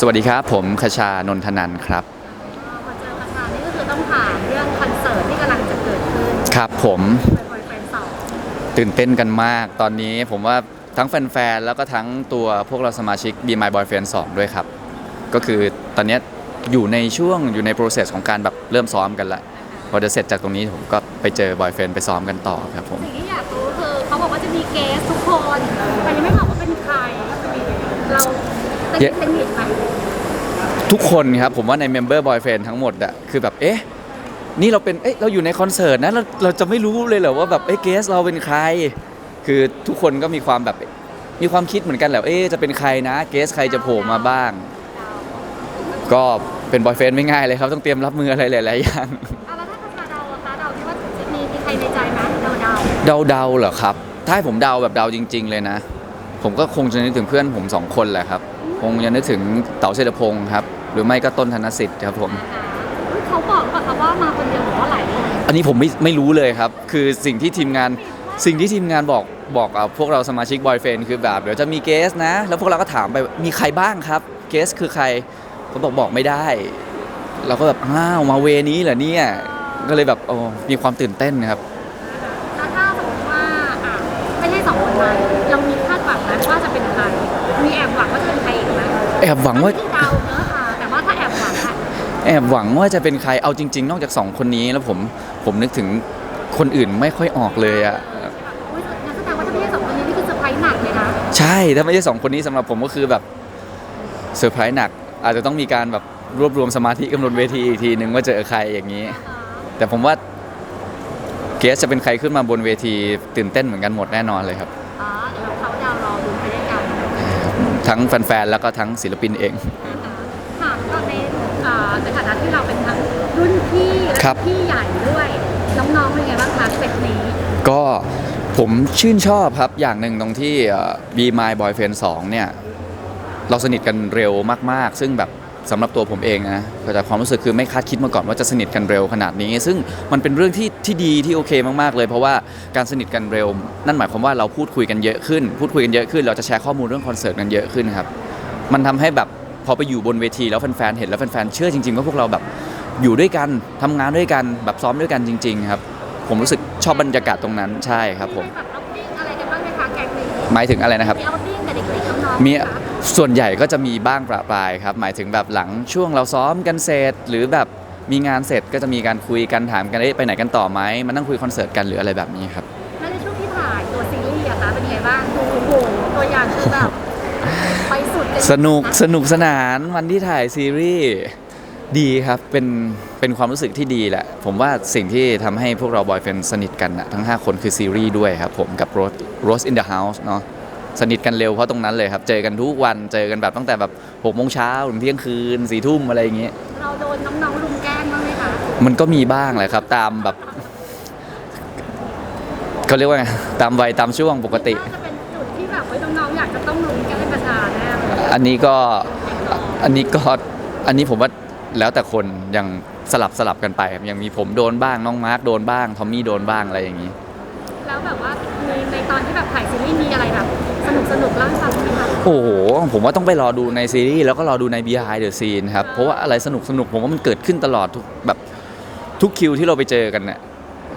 สวัสดีครับ ผมคชานนทนันท์ครับ พอเจอประธานนี่ก็คือต้องถามเรื่องคอนเสิร์ตที่กำลังจะเกิดขึ้นครับผมเป็นบอยแฟนสองตื่นเต้นกันมาก ตอนนี้ผมว่าทั้งแฟนๆ แล้วก็ทั้งตัวพวกเราสมาชิก Be My Boyfriend 2 ด้วยครับ ก็คือตอนเนี้ยอยู่ในช่วงอยู่ใน process ของการแบบเริ่มซ้อมกันละพอจะเสร็จจากตรงนี้ผมก็ไปเจอบอยเฟรนไปซ้อมกันต่อครับผม สิ่งที่อยากรู้คือเขาบอกว่าจะมีเกสทุกคนแต่ยังไม่บอกว่าเป็นใครเรา เป็นเยอะเป็นหินไหมทุกคนครับผมว่าในเมมเบอร์บอยเฟรนทั้งหมดอะคือแบบเอ๊ะนี่เราเป็นเอ๊ะเราอยู่ในคอนเสิร์ตนะเราเราจะไม่รู้เลยเหรอว่าแบบเอ๊ะเกสเราเป็นใคร คือทุกคนก็มีความแบบมีความคิดเหมือนกันแหละเอ๊ะจะเป็นใครนะเกสใครจะโผล่มาบ้าง ก็เป็นบอยเฟรนไม่ง่ายเลยครับ ต้องเตรียมรับมืออะไรหลายๆอย่างอะแล้วถ้าคาเดาอะคะเดาที่ว่าจะมีมีใครในใจไหมเดาเดาเดาเดาๆเหรอครับ ถ้าให้ผมเดาแบบเดาจริง ๆ เลยนะ ผมก็คงจะนึกถึงเพื่อนผมสองคนแหละครับ คงจะนึกถึงเต๋าเศรษฐพงศ์ครับ หรือไม่ก็ต้นธนสิทธิ์ครับผมอุ๊ยเขาบอกว่าเขาว่ามาคนเดียวหรือว่าหลายคนอันนี้ผมไม่ไม่รู้เลยครับ คือสิ่งที่ทีมงานสิ่งที่ทีมงานบอกบอกกับพวกเราสมาชิกบอยเฟนคือแบบเดี๋ยวจะมีเกสนะ แล้วพวกเราก็ถามไปมีใครบ้างครับเกสคือใครเขาบอกบอกไม่ได้ เราก็แบบอ้าวมาเวนี้เหรอเนี่ยก็เลยแบบโอ้มีความตื่นเต้นครับ แล้วถ้าสมมติว่าอะไม่ใช่สองคนนั้นเรามีคาดหวังนะว่าจะเป็นใครมีแอบหวังว่าจะ แอบหวังว่าที่เดาเนอะค่ะแต่ว่าถ้าแอบหวังอะแอบหวังว่าจะเป็นใครเอาจริง ๆ นอกจากสองคนนี้แล้วผมผมนึกถึงคนอื่นไม่ค่อยออกเลยอะอุ๊ยงั้นแสดงว่าถ้าไม่ใช่สองคนนี้นี่คือเซอร์ไพรส์หนักเลยนะใช่ถ้าไม่ใช่สองคนนี้สำหรับผมก็คือแบบเซอร์ไพรส์หนัก อาจจะต้องมีการแบบรวบรวมสมาธิกำหนดเวทีอีกทีหนึ่งว่าเจอใครอย่างนี้แต่ผมว่าเกสจะเป็นใครขึ้นมาบนเวทีตื่นเต้นเหมือนกันหมดแน่นอนเลยครับ อ๋อเดี๋ยว ทั้งแฟนๆ แล้วก็ทั้งศิลปินเอง ค่ะก็ในเอ่อในฐานะที่เราเป็นทั้งรุ่นพี่และครับ พี่ใหญ่ด้วยน้องๆเป็นไงบ้างคะเซตนี้ก็ผมชื่นชอบครับอย่างหนึ่งตรงที่เอ่อ Be My Boyfriend 2 เนี่ย เราสนิทกันเร็วมาก ๆ ซึ่งแบบ สำหรับตัวผมเองนะก็จากความรู้สึกคือไม่คาดคิดมาก่อนว่าจะสนิทกันเร็วขนาดนี้ ซึ่งมันเป็นเรื่องที่ที่ดีที่โอเคมากๆเลย เพราะว่าการสนิทกันเร็ว นั่นหมายความว่าเราพูดคุยกันเยอะขึ้น พูดคุยกันเยอะขึ้น เราจะแชร์ข้อมูลเรื่องคอนเสิร์ตกันเยอะขึ้นครับ มันทำให้แบบพอไปอยู่บนเวทีแล้วแฟนๆเห็นแล้วแฟนๆเชื่อจริงๆว่าพวกเราแบบอยู่ด้วยกันทำงานด้วยกันแบบซ้อมด้วยกันจริง ๆ ครับ ผมรู้สึกชอบบรรยากาศตรงนั้นใช่ครับผมมีแบบเอาติ้งอะไรกันบ้างไหมคะแกงนี้หมายถึงอะไรนะครับมี เอาติ้งกับเด็กๆน้องๆมีไหคะส่วนใหญ่ก็จะมีบ้างประปรายครับ หมายถึงแบบหลังช่วงเราซ้อมกันเสร็จ หรือแบบมีงานเสร็จก็จะมีการคุยกันถามกันเอ๊ะไปไหนกันต่อไหมมานั่งคุยคอนเสิร์ตกันหรืออะไรแบบนี้ครับ แล้วในช่วงที่ถ่ายตัวซีรีส์อะคะเป็นไงบ้างดูโอ้โหตัวอย่างคือแบบไปสุดเลยสนุกะสนุกสนานวันที่ถ่ายซีรีส์ดีครับเป็นเป็นความรู้สึกที่ดีแหละ ผมว่าสิ่งที่ทำให้พวกเราบอยเฟนสนิทกันนะทั้ง 5 คนคือซีรีส์ด้วยครับผมกับ Rose Rose in the House เนาะ สนิทกันเร็วเพราะตรงนั้นเลยครับ เจอกันทุกวันเจอกันแบบตั้งแต่แบบ6โมงเช้าถึงเที่ยงคืนสี่ทุ่มอะไรอย่างเงี้ยเราโดนน้องๆลุมแกล้งบ้างไหมคะมันก็มีบ้างแหละครับ ตามแบบเขาเรียกว่าไงตามวัยตามช่วงปกติ น่าจะเป็นจุดที่แบบว่าน้องๆอยากจะต้องลุมแกล้งประชาแน่เลยอันนี้ก็อันนี้ก็อันนี้ผมว่าแล้วแต่คนยังสลับสลับกันไปครับยังมีผมโดนบ้างน้องมาร์คโดนบ้างทอมมี่โดนบ้างอะไรอย่างนี้ แล้วแบบว่า นุกสนุกๆเล่าให้ฟังไหมคะโอ้โห ผมว่าต้องไปรอดูในซีรีส์แล้วก็รอดูใน Behind the Scene ครับ เพราะว่าอะไรสนุกสนุกผมว่ามันเกิดขึ้นตลอดทุกแบบทุกคิวที่เราไปเจอกันเนี่ย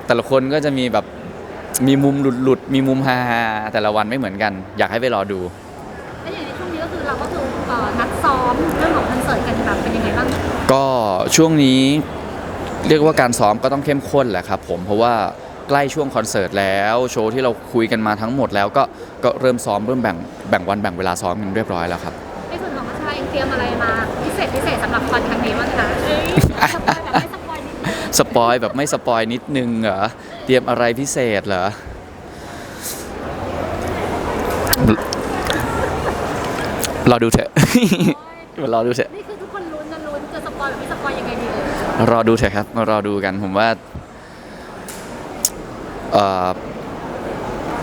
แต่ละคนก็จะมีแบบมีมุมหลุดหลุดๆมีมุมฮาๆแต่ละวันไม่เหมือนกัน อยากให้ไปรอดูแล้วอย่างในช่วงนี้ก็คือเราก็คือเอ่อนัดซ้อมเรื่องของคอนเสิร์ตกันแบบเป็นยังไงบ้างก็ช่วงนี้เรียกว่าการซ้อมก็ต้องเข้มข้นแหละครับผมเพราะว่า ใกล้ช่วงคอนเสิร์ตแล้วโชว์ที่เราคุยกันมาทั้งหมดแล้วก็ก็เริ่มซ้อมเริ่มแบ่งแบ่งวันแบ่งเวลาซ้อมกันเรียบร้อยแล้วครับในส่วนของประชาเองเตรียมอะไรมาพิเศษพิเศษสำหรับคอนครั้งนี้บ้างคะเอ้ยสปอยแบบไม่สปอยนิดนึงสปอยแบบไม่สปอยนิดนึงเหรอเตรียมอะไรพิเศษเหรอรอดูเถอะรอดูเถอะนี่คือทุกคนลุ้นจะลุ้นจะสปอยแบบไม่สปอยยังไงดีเอ่ยรอดูเถอะครับมารอดูกันผมว่าเอ่อ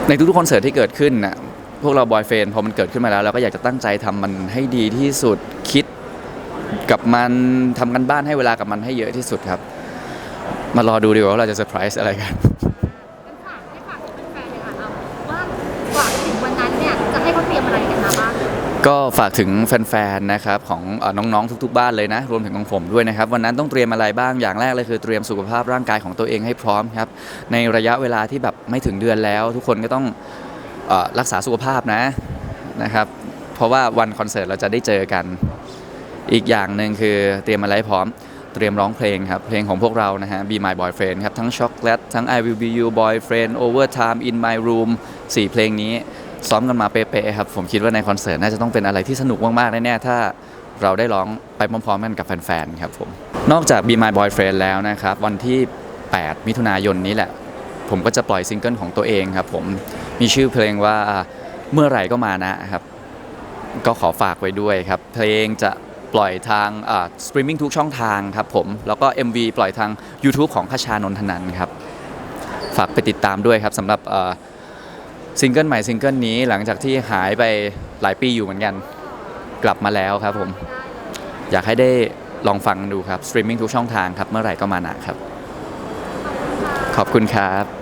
ในทุกๆคอนเสิร์ตที่เกิดขึ้นน่ะพวกเราบอยเฟนพอมันเกิดขึ้นมาแล้วเราก็อยากจะตั้งใจทำมันให้ดีที่สุดคิดกับมันทำกันบ้านให้เวลากับมันให้เยอะที่สุดครับ มารอดูดีกว่าว่าเราจะเซอร์ไพรส์อะไรกัน งั้นฝากให้ฝา ก็ฝากถึงแฟนๆ นะครับของน้องๆ ทุกๆ บ้านเลยนะ รวมถึงของผมด้วยนะครับ วันนั้นต้องเตรียมอะไรบ้าง อย่างแรกเลยคือเตรียมสุขภาพร่างกายของตัวเองให้พร้อมครับ ในระยะเวลาที่แบบไม่ถึงเดือนแล้ว ทุกคนก็ต้องรักษาสุขภาพนะนะครับ เพราะว่าวันคอนเสิร์ตเราจะได้เจอกัน อีกอย่างหนึ่งคือเตรียมอะไรพร้อม เตรียมร้องเพลงครับ เพลงของพวกเรานะฮะ Be My Boyfriend ครับ ทั้ง Chocolate ทั้ง I Will Be You Boyfriend Overtime In My Room 4 เพลงนี้ ซ้อมกันมาเป๊ะๆครับผมคิดว่าในคอนเสิร์ตน่าจะต้องเป็นอะไรที่สนุกมากๆแน่ๆถ้าเราได้ร้องไปพร้อมๆกันกับแฟนๆครับผมนอกจาก Be My Boyfriend แล้วนะครับ วันที่ 8 มิถุนายนนี้แหละ ผมก็จะปล่อยซิงเกิลของตัวเองครับผมมีชื่อเพลงว่าเมื่อไหร่ก็มานะครับ ก็ขอฝากไว้ด้วยครับ เพลงจะปล่อยทางสตรีมมิ่งทุกช่องทางครับผม แล้วก็ MV ปล่อยทาง YouTube ของขชานนทนันครับ ฝากไปติดตามด้วยครับสำหรับ ซิงเกิลใหม่ซิงเกิลนี้หลังจากที่หายไปหลายปีอยู่เหมือนกัน กลับมาแล้วครับผม อยากให้ได้ลองฟังดูครับ สตรีมมิ่งทุกช่องทางครับ เมื่อไหร่ก็มาหนะครับ ขอบคุณครับ